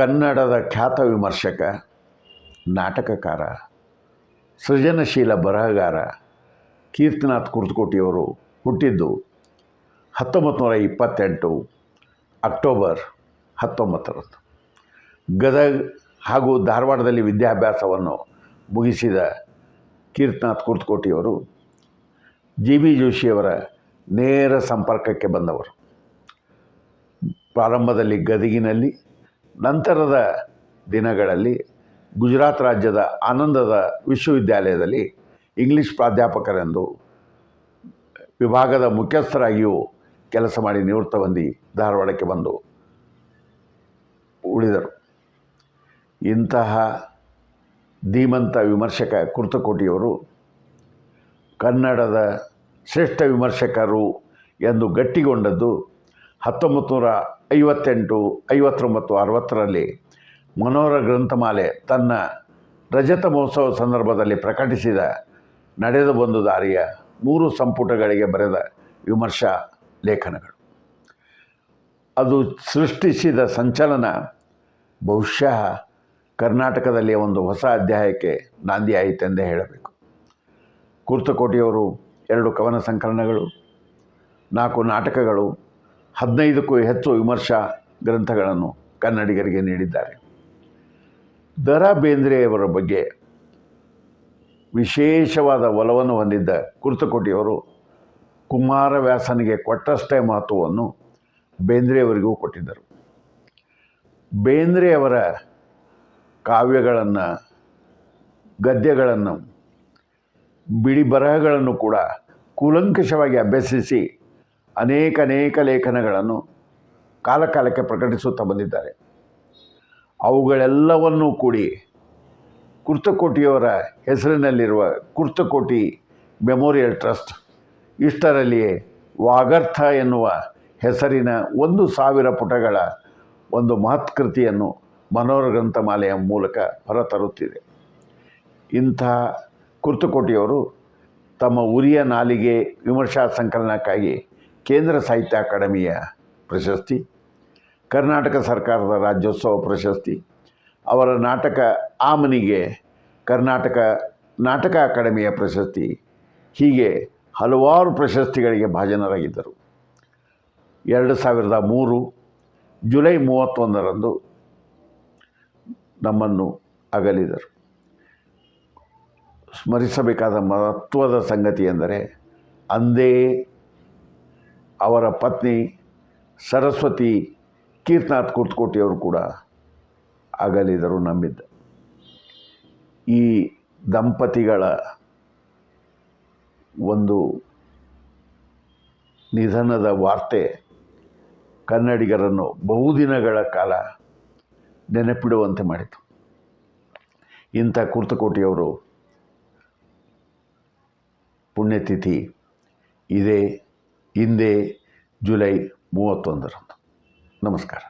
ಕನ್ನಡದ ಖ್ಯಾತ ವಿಮರ್ಶಕ, ನಾಟಕಕಾರ, ಸೃಜನಶೀಲ ಬರಹಗಾರ ಕೀರ್ತಿನಾಥ್ ಕುರ್ತಕೋಟಿಯವರು ಹುಟ್ಟಿದ್ದು ಹತ್ತೊಂಬತ್ತು ನೂರ ಇಪ್ಪತ್ತೆಂಟು ಅಕ್ಟೋಬರ್ ಹತ್ತೊಂಬತ್ತರಂದು. ಗದಗ ಹಾಗೂ ಧಾರವಾಡದಲ್ಲಿ ವಿದ್ಯಾಭ್ಯಾಸವನ್ನು ಮುಗಿಸಿದ ಕೀರ್ತಿನಾಥ್ ಕುರ್ತಕೋಟಿಯವರು ಜಿ ಬಿ ಜೋಶಿಯವರ ನೇರ ಸಂಪರ್ಕಕ್ಕೆ ಬಂದವರು. ಪ್ರಾರಂಭದಲ್ಲಿ ಗದಗಿನಲ್ಲಿ ನಂತರದ ದಿನಗಳಲ್ಲಿ ಗುಜರಾತ್ ರಾಜ್ಯದ ಆನಂದದ ವಿಶ್ವವಿದ್ಯಾಲಯದಲ್ಲಿ ಇಂಗ್ಲಿಷ್ ಪ್ರಾಧ್ಯಾಪಕರೆಂದು ವಿಭಾಗದ ಮುಖ್ಯಸ್ಥರಾಗಿಯೂ ಕೆಲಸ ಮಾಡಿ ನಿವೃತ್ತ ಹೊಂದಿ ಧಾರವಾಡಕ್ಕೆ ಬಂದು ಉಳಿದರು. ಇಂತಹ ಧೀಮಂತ ವಿಮರ್ಶಕ ಕುರ್ತಕೋಟಿಯವರು ಕನ್ನಡದ ಶ್ರೇಷ್ಠ ವಿಮರ್ಶಕರು ಎಂದು ಗಟ್ಟಿಗೊಂಡದ್ದು ಹತ್ತೊಂಬತ್ತು ನೂರ ಐವತ್ತೆಂಟು, ಐವತ್ತೊಂಬತ್ತು, ಅರವತ್ತರಲ್ಲಿ ಮನೋರ ಗ್ರಂಥಮಾಲೆ ತನ್ನ ರಜತ ಮಹೋತ್ಸವ ಸಂದರ್ಭದಲ್ಲಿ ಪ್ರಕಟಿಸಿದ ನಡೆದು ಬಂದು ದಾರಿಯ ಮೂರು ಸಂಪುಟಗಳಿಗೆ ಬರೆದ ವಿಮರ್ಶಾ ಲೇಖನಗಳು. ಅದು ಸೃಷ್ಟಿಸಿದ ಸಂಚಲನ ಬಹುಶಃ ಕರ್ನಾಟಕದಲ್ಲಿ ಒಂದು ಹೊಸ ಅಧ್ಯಾಯಕ್ಕೆ ನಾಂದಿಯಾಯಿತೆಂದೇ ಹೇಳಬೇಕು. ಕುರ್ತಕೋಟಿಯವರು ಎರಡು ಕವನ ಸಂಕಲನಗಳು, ನಾಲ್ಕು ನಾಟಕಗಳು ಹದಿನೈದಕ್ಕೂ ಹೆಚ್ಚು ವಿಮರ್ಶಾ ಗ್ರಂಥಗಳನ್ನು ಕನ್ನಡಿಗರಿಗೆ ನೀಡಿದ್ದಾರೆ. ದರ ಬೇಂದ್ರೆಯವರ ಬಗ್ಗೆ ವಿಶೇಷವಾದ ಒಲವನ್ನು ಹೊಂದಿದ್ದ ಕುರ್ತಕೋಟಿಯವರು ಕುಮಾರವ್ಯಾಸನಿಗೆ ಕೊಟ್ಟಷ್ಟೇ ಮಹತ್ವವನ್ನು ಬೇಂದ್ರೆಯವರಿಗೂ ಕೊಟ್ಟಿದ್ದರು. ಬೇಂದ್ರೆಯವರ ಕಾವ್ಯಗಳನ್ನು, ಗದ್ಯಗಳನ್ನು ಬಿಡಿ ಬರಹಗಳನ್ನು ಕೂಡ ಕೂಲಂಕಷವಾಗಿ ಅಭ್ಯಸಿಸಿ ಅನೇಕ ಅನೇಕ ಲೇಖನಗಳನ್ನು ಕಾಲಕಾಲಕ್ಕೆ ಪ್ರಕಟಿಸುತ್ತಾ ಬಂದಿದ್ದಾರೆ. ಅವುಗಳೆಲ್ಲವನ್ನೂ ಕೂಡಿ ಕುರ್ತಕೋಟಿಯವರ ಹೆಸರಿನಲ್ಲಿರುವ ಕುರ್ತಕೋಟಿ ಮೆಮೋರಿಯಲ್ ಟ್ರಸ್ಟ್ ಇಷ್ಟರಲ್ಲಿಯೇ ವಾಗರ್ಥ ಎನ್ನುವ ಹೆಸರಿನ ಒಂದು ಸಾವಿರ ಪುಟಗಳ ಒಂದು ಮಹತ್ಕೃತಿಯನ್ನು ಮನೋರಗ್ರಂಥಮಾಲೆಯ ಮೂಲಕ ಹೊರತರುತ್ತಿದೆ. ಇಂತಹ ಕುರ್ತಕೋಟಿಯವರು ತಮ್ಮ ಉರಿಯ ನಾಲಿಗೆ ವಿಮರ್ಶಾ ಸಂಕಲನಕ್ಕಾಗಿ ಕೇಂದ್ರ ಸಾಹಿತ್ಯ ಅಕಾಡೆಮಿಯ ಪ್ರಶಸ್ತಿ, ಕರ್ನಾಟಕ ಸರ್ಕಾರದ ರಾಜ್ಯೋತ್ಸವ ಪ್ರಶಸ್ತಿ, ಅವರ ನಾಟಕ ಆಮನಿಗೆ ಕರ್ನಾಟಕ ನಾಟಕ ಅಕಾಡೆಮಿಯ ಪ್ರಶಸ್ತಿ, ಹೀಗೆ ಹಲವಾರು ಪ್ರಶಸ್ತಿಗಳಿಗೆ ಭಾಜನರಾಗಿದ್ದರು. ಎರಡು ಸಾವಿರದ ಮೂರು ಜುಲೈ ಮೂವತ್ತೊಂದರಂದು ನಮ್ಮನ್ನು ಅಗಲಿದರು. ಸ್ಮರಿಸಬೇಕಾದ ಮಹತ್ವದ ಸಂಗತಿ ಎಂದರೆ, ಅಂದೇ ಅವರ ಪತ್ನಿ ಸರಸ್ವತಿ ಕೀರ್ತನಾಥ್ ಕುರ್ತಕೋಟಿಯವರು ಕೂಡ ಅಗಲಿದರು ನಂಬಿದ್ದ ಈ ದಂಪತಿಗಳ ಒಂದು ನಿಧನದ ವಾರ್ತೆ ಕನ್ನಡಿಗರನ್ನು ಬಹುದಿನಗಳ ಕಾಲ ನೆನಪಿಡುವಂತೆ ಮಾಡಿತು. ಇಂಥ ಕುರ್ತಕೋಟಿಯವರು ಪುಣ್ಯತಿಥಿ ಇದೇ ಇಂದೇ ಜುಲೈ ಮೂವತ್ತೊಂದರಂದು. ನಮಸ್ಕಾರ.